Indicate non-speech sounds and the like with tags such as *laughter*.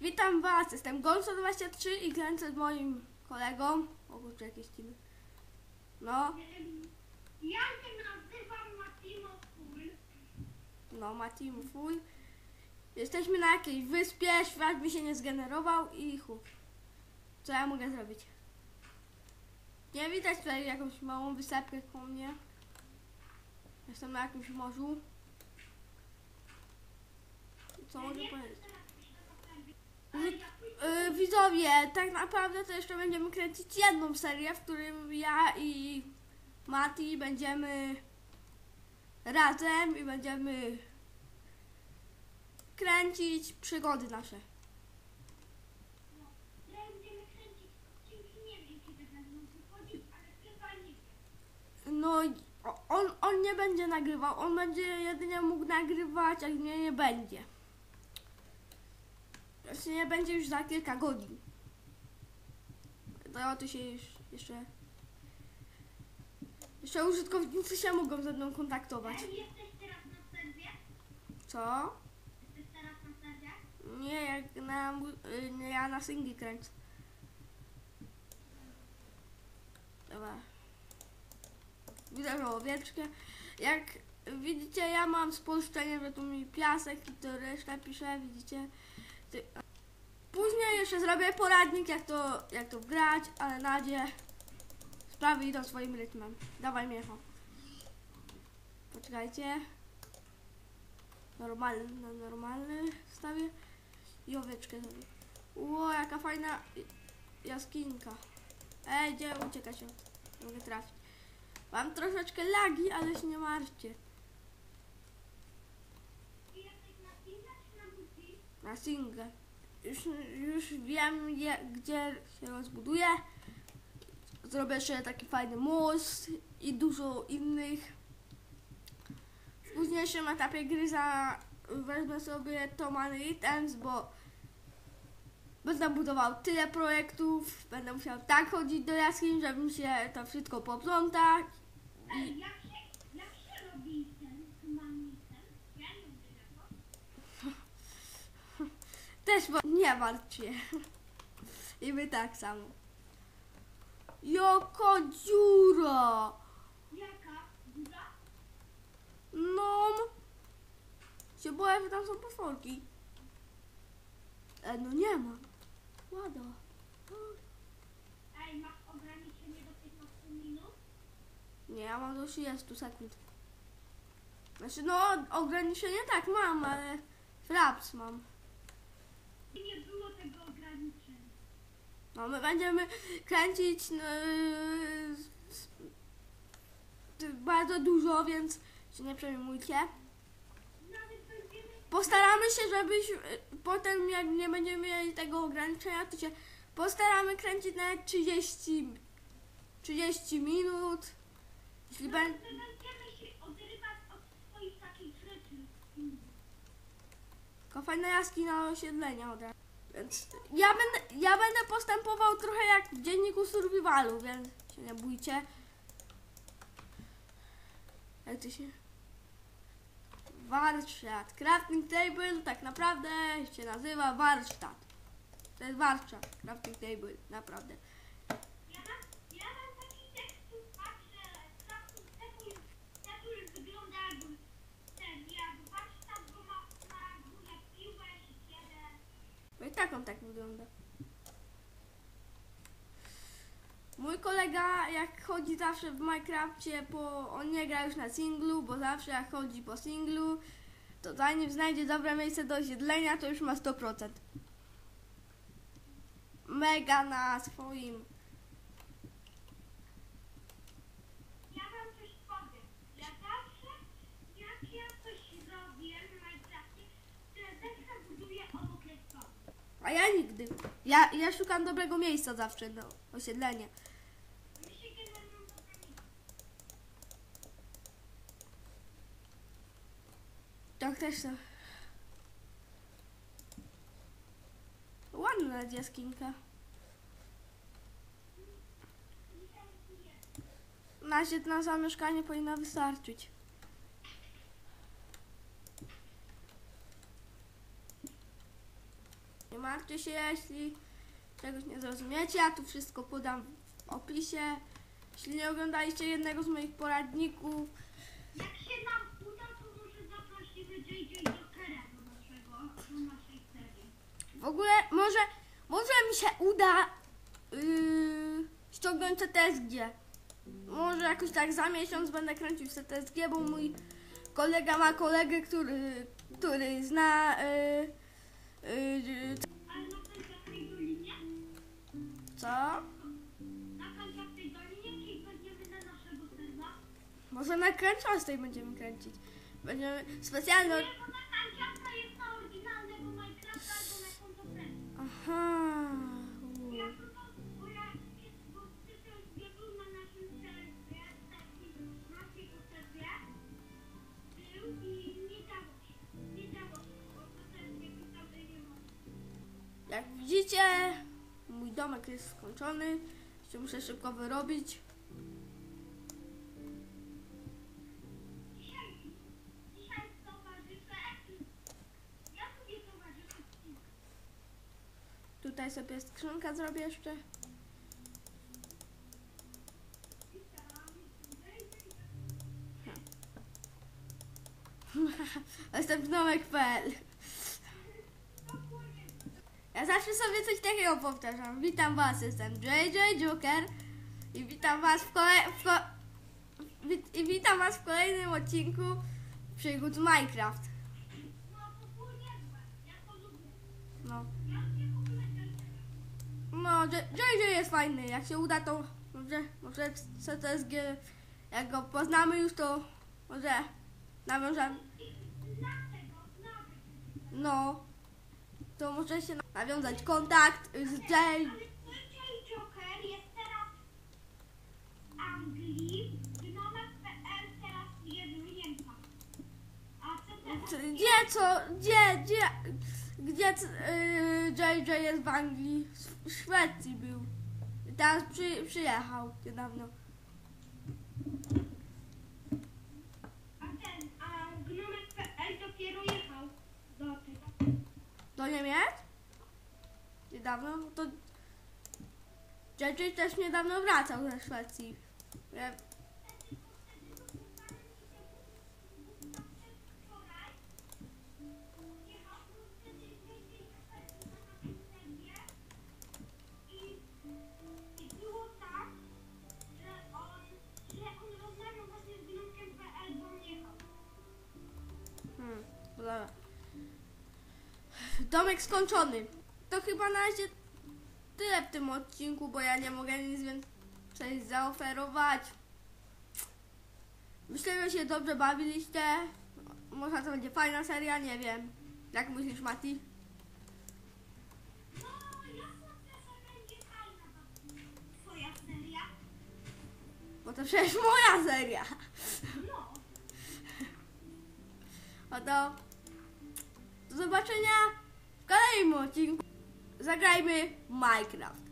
Witam Was, jestem Gonzo23 i kręcę z moim kolegą. O kurczę, jakieś teamy. No, Ja się nazywam Matimo Full. no, ma team full. Jesteśmy na jakiejś wyspie, świat mi się nie zgenerował i chuj. Co ja mogę zrobić? Nie widać tutaj jakąś małą wysepkę koło mnie. Jestem na jakimś morzu. Co mogę powiedzieć? Yy, widzowie, tak naprawdę to jeszcze będziemy kręcić jedną serię, w którym ja i Mati będziemy razem i będziemy kręcić przygody nasze. No, on, on nie będzie nagrywał, on będzie jedynie mógł nagrywać, jak mnie nie będzie. Znaczy nie będzie już za kilka godzin. To ty się już jeszcze... Jeszcze użytkownicy się mogą ze mną kontaktować. Jesteś teraz na serwie? Co? Jesteś teraz na serwie? Nie, jak na, y, nie, ja na singli kręcę. Dobra. Widzę, że owieczkę. Jak widzicie, ja mam spolszczenie, że tu mi piasek i to reszta pisze, widzicie. Ty- Później jeszcze zrobię poradnik, jak to, jak to grać, ale na razie sprawy idą swoim rytmem. Dawaj miecho. Poczekajcie. Normalny, na normalny stawię i owieczkę zrobię. Ło, jaka fajna jaskinka. Ej, gdzie uciekać od? Nie mogę trafić. Mam troszeczkę lagi, ale się nie martwcie. Na single. Już, już wiem, je, gdzie się rozbuduje. Zrobię jeszcze taki fajny most i dużo innych. W późniejszym etapie gry za, wezmę sobie Tomany Items, bo będę budował tyle projektów, będę musiał tak chodzić do jaskiń, żeby mi się to wszystko poplątać. To. *laughs* Też bo nie martw się. I my tak samo. Jaka dziura! Jaka? Duża? No. Się boję, że tam są potworki. E, no nie ma. Łada. Ej, masz ograniczenie do 15 minut? Nie, ja mam do 30 sekund. Znaczy, no, ograniczenie tak mam, ale fraps mam. I nie było tego ograniczenia. No, my będziemy kręcić no, s- s- bardzo dużo, więc się nie przejmujcie. Postaramy się, żebyś y, potem jak nie będziemy mieli tego ograniczenia, to się postaramy kręcić nawet 30, 30 minut. Jeśli Nawet będzie... my będziemy się odrywać od swoich takich rzeczy. Tylko fajna jaskina osiedlenia od razu. Więc ja będę, ja będę postępował trochę jak w dzienniku survivalu, więc się nie bójcie. Jak to się... Warsztat. Crafting table tak naprawdę się nazywa warsztat. To jest warsztat. Crafting table, naprawdę. Ja mam, ja mam taki tekst, patrzę, crafting table, table wygląda jakby ten, jak warsztat, bo ma na górze piłę, siekierę. No i tak on tak wygląda. Mój kolega jak chodzi zawsze w Minecrafcie po... On nie gra już na singlu, bo zawsze jak chodzi po singlu, to zanim znajdzie dobre miejsce do osiedlenia, to już ma 100%. Mega na swoim... Ja wam coś powiem. Ja zawsze, jak ja coś robię w Minecrafcie, to ja zawsze buduję obok redstone. A ja nigdy. Ja, ja szukam dobrego miejsca zawsze generują dobrami. Tak też są. Ładna jaskinka. Na razie na zamieszkanie powinna wystarczyć. Martwcie się, jeśli czegoś nie zrozumiecie. Ja tu wszystko podam w opisie. Jeśli nie oglądaliście jednego z moich poradników, Jak się nam uda, to może zaprosimy JJ Jokera do naszego, do naszej serii. w ogóle może, może mi się uda yy, ściągnąć CTSG. Może jakoś tak za miesiąc będę kręcił CTSG, bo mój kolega ma kolegę, który, który zna yy, yy, serwa? Może na kręciastej będziemy kręcić. Będziemy specjalnie. Aha. Jak widzicie, mój domek jest skończony. Jeszcze muszę szybko wyrobić. Tutaj sobie skrzynkę zrobię jeszcze. *laughs* Jestem domek.pl Ja zawsze sobie coś takiego powtarzam. Witam was, jestem JJ Joker i witam was w, kole... w ko... wit... i witam was w kolejnym odcinku przygód Minecraft. No. No. JJ jest fajny. Jak się uda, to może, może CTSG, jak go poznamy już, to może nawiążemy. No, to może się nawiązać kontakt z J. Ale DJ Joker jest teraz w Anglii, Gnomek.pl teraz jest w Niemczech. A co teraz? Gdzie co? Gdzie, gdzie, gdzie yy, JJ jest w Anglii? W Szwecji był. Teraz przy, przyjechał niedawno. A ten, a Gnomek.pl dopiero jechał do tego. Do Niemiec? Niedawno? No to JJ też niedawno wracał ze Szwecji. Domek skończony. To chyba na razie tyle w tym odcinku, bo ja nie mogę nic więcej zaoferować. Myślę, że się dobrze bawiliście. Może to będzie fajna seria, nie wiem. Jak myślisz, Mati? Bo to przecież moja seria. No. *laughs* No to do zobaczenia kolejnym odcinku. Zagrajmy Minecraft.